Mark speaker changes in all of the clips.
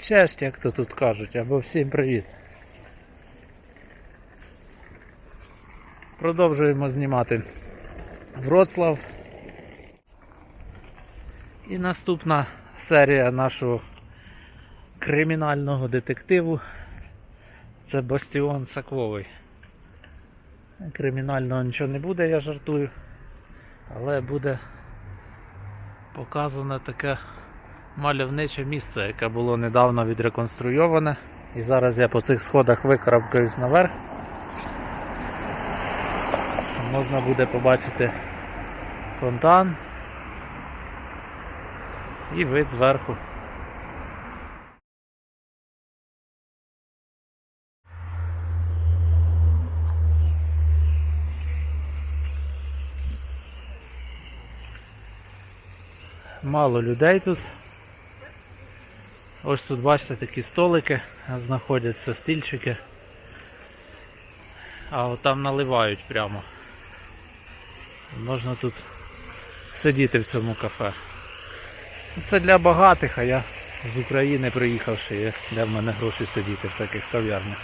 Speaker 1: Честь, як то тут кажуть, або всім привіт. Продовжуємо знімати Вроцлав. І наступна серія нашого кримінального детективу це Бастіон Саквовий. Кримінального нічого не буде, я жартую. Але буде показане таке мальовниче місце, яке було недавно відреконструйоване. І зараз я по цих сходах викарабкаюсь наверх. Можна буде побачити фонтан і вид зверху. Мало людей тут. Ось тут бачите такі столики знаходяться, стільчики. А от там наливають прямо. Можна тут сидіти в цьому кафе. Це для багатих, а я з України приїхавши, де в мене гроші сидіти в таких кав'ярнях.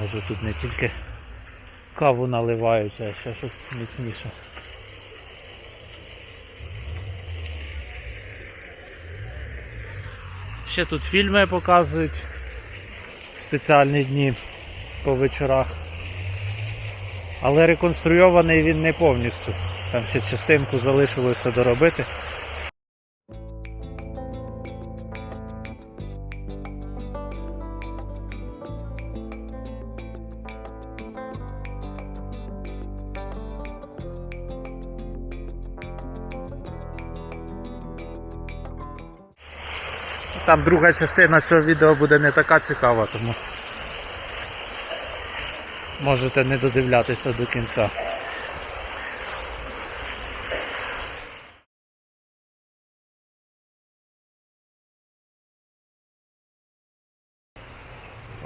Speaker 1: Може тут не тільки каву наливають, а ще щось міцніше. Ще тут фільми показують спеціальні дні по вечорах. Але реконструйований він не повністю. Там ще частинку залишилося доробити. Там друга частина цього відео буде не така цікава, тому можете не додивлятися до кінця.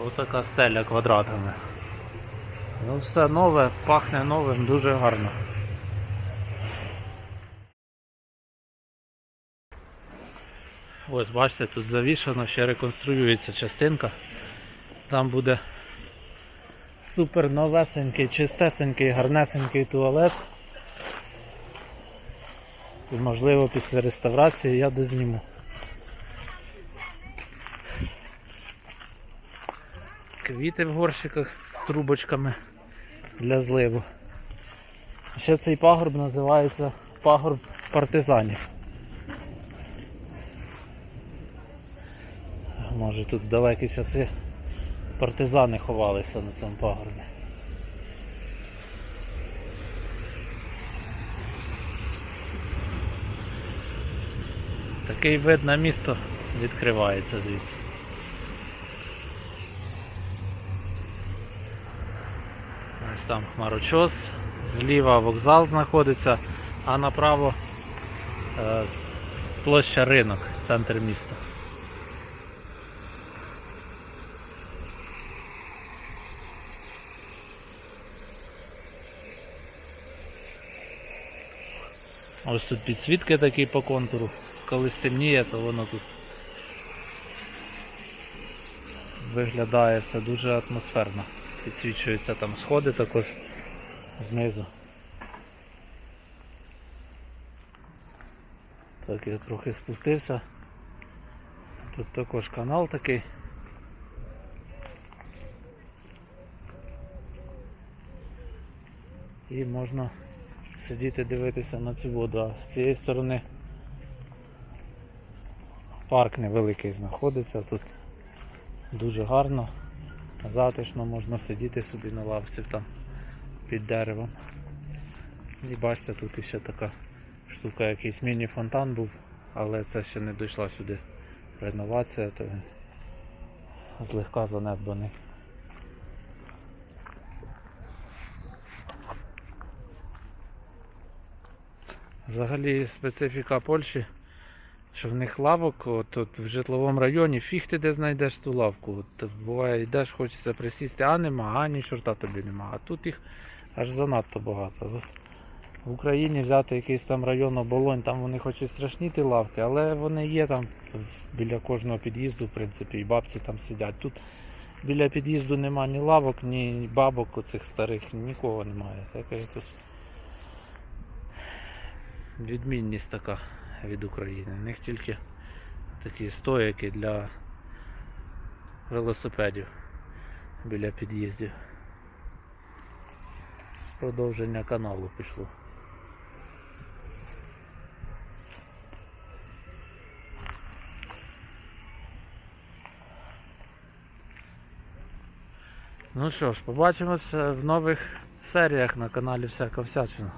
Speaker 1: Отака стеля квадратами. Ну все нове, пахне новим, дуже гарно. Ось бачите, тут завішано, ще реконструюється частинка. Там буде супер новесенький, чистесенький, гарнесенький туалет. І можливо після реставрації я дозніму. Квіти в горщиках з трубочками для зливу. Ще цей пагорб називається пагорб партизанів. Може тут в далекі часи партизани ховалися на цьому пагорбі. Такий вид на місто відкривається звідси. Ось там хмарочос, зліва вокзал знаходиться, а направо е, площа ринок, центр міста. Ось тут підсвітки такі по контуру. Коли стемніє, то воно тут виглядає все дуже атмосферно. Підсвічуються там сходи також знизу. Так, я трохи спустився. Тут також канал такий. І можна сидіти дивитися на цю воду, а з цієї сторони парк невеликий знаходиться, тут дуже гарно, затишно можна сидіти собі на лавці там під деревом. І бачите, тут ще така штука, якийсь міні-фонтан був, але це ще не дійшла сюди реновація, то він злегка занедбаний. Взагалі специфіка Польщі, що в них лавок, от, от в житловому районі, фіг ти де знайдеш ту лавку. От, буває, йдеш, хочеться присісти, а нема, а ні чорта тобі нема. А тут їх аж занадто багато. В Україні взяти якийсь там район оболонь, там вони хоч і страшні ті лавки, але вони є там біля кожного під'їзду, в принципі, і бабці там сидять. Тут біля під'їзду нема ні лавок, ні бабок оцих старих, нікого немає. Така якось відмінність така від України. В них тільки такі стояки для велосипедів біля під'їздів. Продовження каналу пішло. Ну що ж, побачимося в нових серіях на каналі Всяка Всячина.